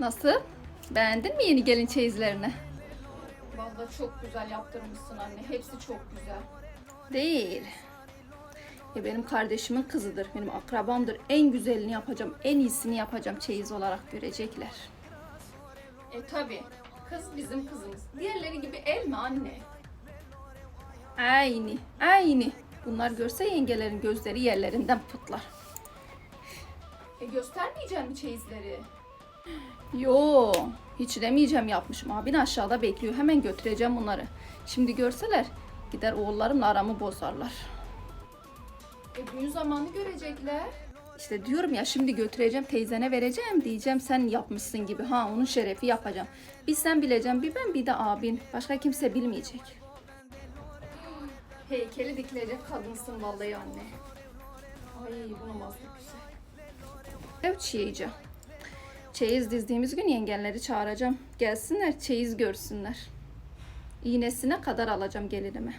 Nasıl? Beğendin mi yeni gelin çeyizlerini? Vallahi çok güzel yaptırmışsın anne. Hepsi çok güzel. Değil. E benim kardeşimin kızıdır. Benim akrabamdır. En güzelini yapacağım. En iyisini yapacağım. Çeyiz olarak görecekler. E tabi. Kız bizim kızımız. Diğerleri gibi el mi anne? Aynı. Aynı. Bunlar görse yengelerin gözleri yerlerinden pıtlar. E göstermeyeceğim mi çeyizleri? Yo, hiç demeyeceğim yapmışım. Abin aşağıda bekliyor. Hemen götüreceğim bunları. Şimdi görseler gider oğullarımla aramı bozarlar. E düğün zamanı görecekler. İşte diyorum ya şimdi götüreceğim teyzene vereceğim diyeceğim sen yapmışsın gibi. Ha onun şerefi yapacağım. Bir sen bileceksin bir ben bir de abin. Başka kimse bilmeyecek. Heykeli dikilecek kadınsın vallahi anne. Ay bu namazlık güzel. Ev çiğeceğim. Çeyiz dizdiğimiz gün yengenleri çağıracağım. Gelsinler çeyiz görsünler. İğnesine kadar alacağım gelinime.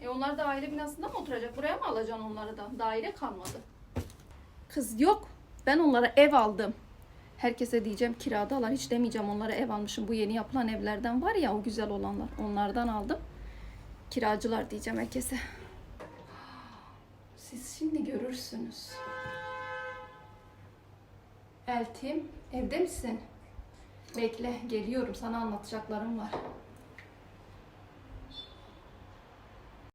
E onlar da aile binasında mı oturacak? Buraya mı alacaksın onları da? Daire kalmadı. Kız yok. Ben onlara ev aldım. Herkese diyeceğim kiradalar. Hiç demeyeceğim onlara ev almışım. Bu yeni yapılan evlerden var ya o güzel olanlar. Onlardan aldım. Kiracılar diyeceğim herkese. Siz şimdi görürsünüz. Eltim, evde misin? Bekle, geliyorum. Sana anlatacaklarım var.